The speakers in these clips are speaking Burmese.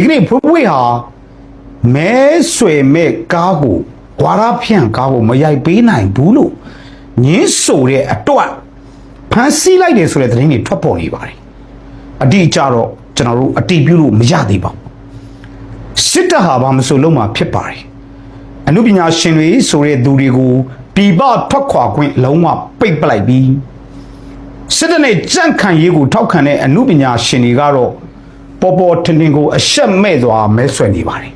ဒီနေ့ဖွေးဖွေးဟာမဲဆွေမဲ့ကားကိုဝါရဖြန့်ကားကိုမရိုက်ပေးနိုင်ဘူးလို့ညင်းဆိုတဲ့အတွက်ဖန်ဆီးလိုက်တယ်ဆိုတဲ့သတင်းတွေထွက်ပေါ်နေပါတယ်အတိအကျတော့ကျွန်တော်တို့အတိပြုလို့မရသေးပါဘူးစစ်တပ်ဟာဘာမဆိုလုံးမှာဖြစ်ပါတယ်အမှုပညာရှင်တွေဆိုတဲ့သူတွေကိုပြည်ပထွက်ခွာခွင့်လုံးဝပိတ်ပလိုက်ပြီးစစ်တပ်နဲ့ကြန့်ခံရေးကိုထောက်ခံတဲ့အမှုပညာရှင်တွေကတော့ ပေါ်ပေါ်ထင်ထင်ကိုအရှက်မဲ့စွာမဲဆွယ်နေပါတယ်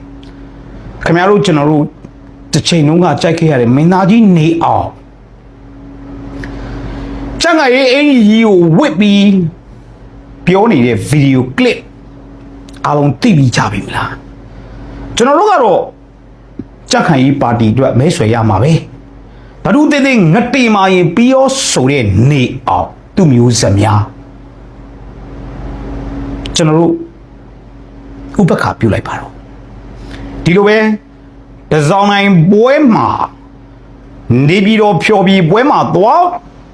ခင်ဗျားတို့ကျွန်တော်တို့တစ်ချိန်လုံးကကြိုက်ခဲ့ရတဲ့မင်းသားကြီးနေအောင်ကြန့်ခံရေးအင်ကြီးကိုဝစ်ပြီးပြောနေတဲ့ဗီဒီယိုကလစ်အားလုံးသိပြီးကြပြီမလားကျွန်တော်တို့ကတော့ကြန့်ခံရေးပါတီအတွက်မဲဆွယ်ရမှာပဲဘဒုတေးသေးငတေမာရင်ပြီးရောဆိုတဲ့နေအောင်သူ့မျိုးစများကျွန်တော်တို့ ဥပက္ခပြုလိုက်ပါတော့ဒီလိုပဲတစောင်းနိုင်ပွဲမှာနေပြီးတော့ဖြော်ပြီးပွဲမှာသွား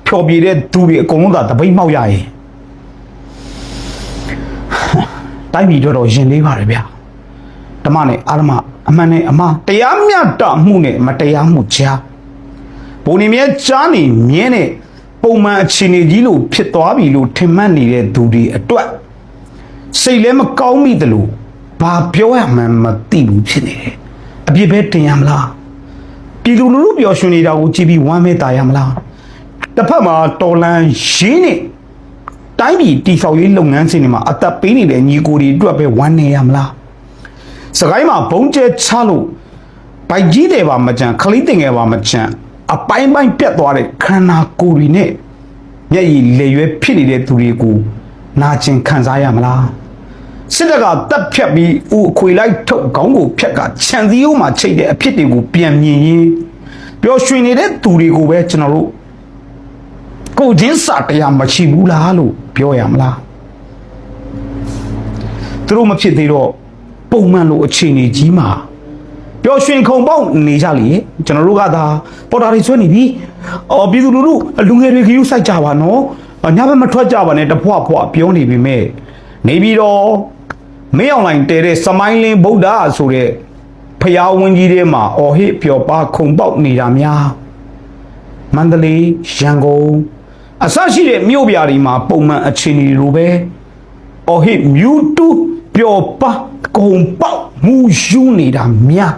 ဖြော်ပြီးတဲ့သူတွေအကုန်လုံးသာတပိတ်မှောက်ရရင်တိုင်းပြည်အတွက်တော့ရင်လေးပါတယ်ဗျာဓမ္မနဲ့အာရမအမှန်နဲ့အမှားတရားမျှတမှုနဲ့မတရားမှုကြားဘုံနေမြဲကြားနေမြဲတဲ့ပုံမှန်အခြေအနေကြီးလို့ဖြစ်သွားပြီလို့ထင်မှတ်နေတဲ့သူတွေအတွက်စိတ်လည်းမကောင်းမိတယ်လို့ ဘာပြောရမှန်းမသိဘူးဖြစ်နေတယ်အပြစ်ပဲတင်ရမလားပြည်သူလူထုပျော်ရွှင်နေတာကိုကြည့်ပြီးဝမ်းမဲတာရမလားတစ်ဖက်မှာတော်လန်ရင်းနဲ့တိုင်းပြည်တိဆောက်ရေးလုပ်ငန်းစဉ်တွေမှာအသက်ပေးနေတဲ့ညီကိုတွေအတွက်ပဲဝမ်းနေရမလားစကိုင်းမှာဘုံကျဲချလို့ဘိုက်ကြီးတယ်ပါမကြံခလိတင်ငယ်ပါမကြံအပိုင်းပိုင်းပြတ်သွားတဲ့ခန္ဓာကိုယ်တွေနဲ့မျက်ရည်လေရွယ်ဖြစ်နေတဲ့သူတွေကိုနာကျင်ခံစားရမလား စစ်တပ်ကတပ်ဖြတ်ပြီးဦးအခွေလိုက်ထုတ်ခေါင်းကိုဖြတ်ကခြံစည်းရိုးမှာချိတ်တဲ့အဖြစ်တွေကိုပြန်မြင်ရင်ပျော်ရွှင်နေတဲ့သူတွေကိုပဲကျွန်တော်တို့ကိုယ်ချင်းစာတရားမရှိဘူးလားလို့ပြောရမလားသူတို့မဖြစ်သေးတော့ပုံမှန်လိုအခြေအနေကြီးမှာပျော်ရွှင်ခုန်ပေါက်နေကြလေကျွန်တော်တို့ကသာပေါ်တာတွေဆွဲနေပြီအော်ပြည်သူလူထုလူငယ်တွေခရူးဆိုင်ကြပါနော်ညဘက်မထွက်ကြပါနဲ့တဖွာဖွာပြောနေပြီမဲ့နေပြီးတော့ မင်းအွန်လိုင်းတဲတဲ့စမိုင်းလင်းဗုဒ္ဓဆိုတဲ့ဖျားဝင်းကြီးထဲမှာအော်ဟစ်ပျော်ပါခုန်ပေါက်နေတာများမန္တလေးရန်ကုန်အစရှိတဲ့မြို့ပြာတွေမှာပုံမှန်အခြေအနေလိုပဲအော်ဟစ်မြူတူပျော်ပါခုန်ပေါက်မူယူနေတာများ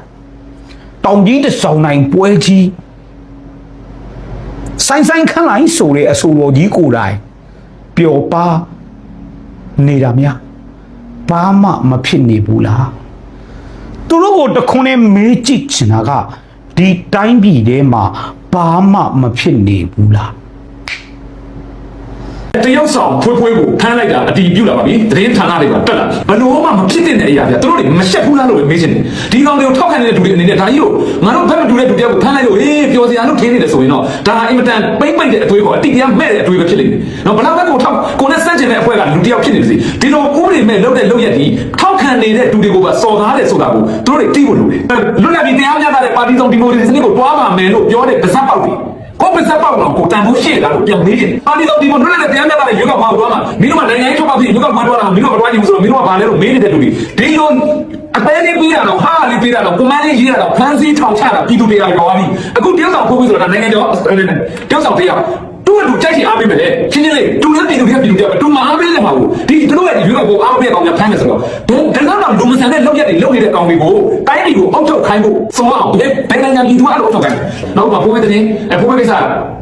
တောင်ကြီးတစ်ဆောင်နိုင်ပွဲကြီးဆိုင်ဆိုင်ခန့်လိုက်ဆိုတဲ့အဆိုတော်ကြီးကိုယ်တိုင်ပျော်ပါနေတာများ ဘာမှမဖြစ်နေဘူးလားသူတို့ကိုတခွန်းနဲ့မေးကြည့်ချင်တာကဒီတိုင်းပြည်ထဲမှာဘာမှမဖြစ်နေဘူးလား တရုတ်ဆောင်ဖွေးဖွေးကိုဖမ်းလိုက်တာအတီးပြုတ်လာပါပြီသတင်းဌာနတွေကတက်လာဘလို့မှမဖြစ်တဲ့အရာပြသူတို့တွေမရှက်ဘူးလားလို့ပဲမေးချင်တယ်ဒီကောင်တွေကိုထောက်ခံနေတဲ့လူတွေအနေနဲ့ဒါကြီးကိုငါတို့ဘက်မတူတဲ့လူတယောက်ကိုဖမ်းလိုက်လို့ဟေးပျော်စရာလို့ထင်းနေတယ်ဆိုရင်တော့ဒါအင်မတန်ပိမ့်ပိမ့်တဲ့အတွေးခေါ်အတိတ်ကမဲ့တဲ့အတွေးပဲဖြစ်နေတယ်နော်ဘလောက်ဘက်ကိုထောက်ကိုနဲ့စန့်ကျင်တဲ့အဖွဲကလူတယောက်ဖြစ်နေစီဒီလိုဥပဒေမဲ့လုပ်တဲ့လုပ်ရက်ဒီထောက်ခံနေတဲ့လူတွေကိုပါစော်ကားတယ်ဆိုတာကိုသူတို့တွေသိဖို့လိုတယ်လွတ်လပ်ပြီးတရားမျှတတဲ့ပါတီဆောင်ဒီမိုကရေစီစနစ်ကိုတွားပါမယ်လို့ပြောတဲ့ဗဇက်ပေါက်တွေ ကိုပစ္စပ်ပေါက်တော့ကိုတန်ဖိုးရှိလားလို့ပြန်မေးတယ်။ပါတီတော့ဒီမလွတ်လပ်တဲ့တရားမျှတတဲ့ရွေးကောက်မှာတော့မှာမင်းတို့ကနိုင်ငံရေးချုပ်ပေါက်ပြီးရွေးကောက်မှာတော့မင်းတို့ကမတွားကြည့်ဘူးဆိုတော့မင်းတို့ကဘာလဲလို့မေးနေတဲ့လူတွေဒီလိုအသေးလေးပြီးတာတော့ဟာလေးပြီးတာတော့ကွန်မန်းလေးရေးတာတော့ဖန်စီထောင်ချတာပြည်သူတွေကရောပြီးအခုတယောက်ဆောင်ဖိုးပြီးဆိုတာနိုင်ငံကျော်တယောက်ဆောင်တရားတူတူကြိုက်ချင်အားပေးမယ်လေချင်းချင်းလေးတူလည်းပြည်သူတွေကပြည်သူတွေကတူမအားပေးတယ်မှာဘူးဒီတို့ရဲ့ရွေးကောက်ပေါ်အားပေးကောင်များဖမ်းနေဆိုတော့ဒုဒကတော့လူမဆန်တဲ့လောက်ရက်တွေလောက်နေတဲ့ကောင်တွေကို တိုင်းပြည်ကိုအောက်ထုတ်ခိုင်းဖို့စောအောင်ဘယ်ဘယ်နိုင်ငံပြည်သူအဲ့လိုအောက်ထုတ်ခိုင်းနောက်မှဖိုးပဲတဲ့အဲဖိုးပဲကိစ္စ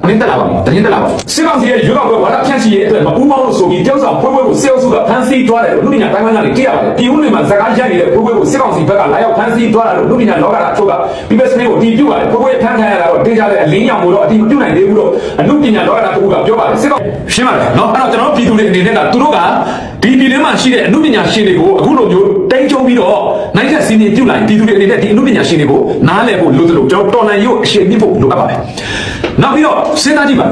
မင်းတက်လာပါဘူးတရင်တက်လာပါစစ်ကောင်စီရဲ့ရွေးကောက်ပွဲဝါဒဖြန့်ချီရဲ့အတွက်မပူးပေါင်းလို့ဆိုပြီးကြောက်ဆောင်ဖိုးပွဲကိုစစ်အုပ်စုကဖမ်းဆီးသွားတယ်လို့လူပညာတိုင်းပိုင်းကနေကြည့်ရပါတယ်ပြည်ဦးတွေမှာဇကားရိုက်နေတဲ့ဖိုးပွဲကိုစစ်ကောင်စီဘက်ကလာရောက်ဖမ်းဆီးသွားတယ်လို့လူပညာလောကကအချို့ကပြီးပဲစနစ်ကိုအတည်ပြုပါတယ်ဖိုးပွဲဖမ်းခံရတာတော့တင်ကြတဲ့အလင်းရောင်ကိုတော့အတည်မပြုနိုင်သေးဘူးလို့အမှုပညာလောကကတူကပြောပါတယ်စစ်ကောင်ရှင်းပါတယ်နော်အဲ့တော့ကျွန်တော်ပြည်သူတွေအနေနဲ့ကသူတို့ကဒီပြည်ထဲမှာရှိတဲ့အမှုပညာရှင်တွေကိုအခုလိုမျိုးတိမ့်ချုံပြီးတော့နိုင်တဲ့ စီနေပြုတ်လိုက်ပြည်သူတွေအနေနဲ့ဒီအမှုပညာရှင်တွေကိုနားလည်ဖို့လိုသလိုကျွန်တော်တော်လန်ရုပ်အရှိန်မြင့်ဖို့လိုအပ်ပါတယ်နောက်ပြီးတော့စဉ်းစားကြည့်ပါ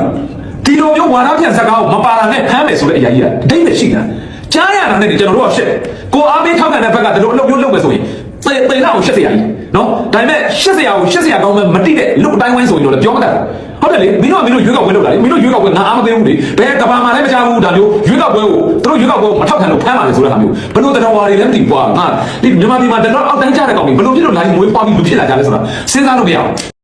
ဒီလိုမျိုးဝါဒပြန်စကားကိုမပါတာနဲ့ဖမ်းမယ်ဆိုတဲ့အရာကြီးကအတိတ်ပဲရှိတာကြားရတာနဲ့ကျွန်တော်တို့ကရှက်ကိုအားပေးထောက်ခံတဲ့ဘက်ကဒီလိုအလုပ်မျိုးလုပ်မယ်ဆိုရင်သေသေလောက်ရှက်စရာကြီးနော်ဒါပေမဲ့ရှက်စရာကိုရှက်စရာကောင်းမဲ့မတိတဲ့လူအတိုင်းဝိုင်းဆိုရင်တော့လည်းပြောမတတ်ဘူး ဟုတ်တယ်လေမင်းတို့ကမင်းတို့ရွေးကောက်ပွဲလုပ်တာလေမင်းတို့ရွေးကောက်ပွဲငါအားမသိဘူးလေဘယ်ကဘာမှလည်းမချဘူးဒါမျိုးရွေးကောက်ပွဲကိုသူတို့ရွေးကောက်ပွဲကိုမထောက်ခံလို့ဖမ်းပါလေဆိုတဲ့ဟာမျိုးဘယ်လိုတရားဝါတွေလည်းမသိဘူးကွာငါဒီမြန်မာပြည်မှာတော်တော်အောက်တိုင်းကြတဲ့ကောင်တွေဘယ်လိုဖြစ်လို့လာရင်မွေးပွားပြီးလူဖြစ်လာကြလဲဆိုတာစဉ်းစားလို့မရဘူး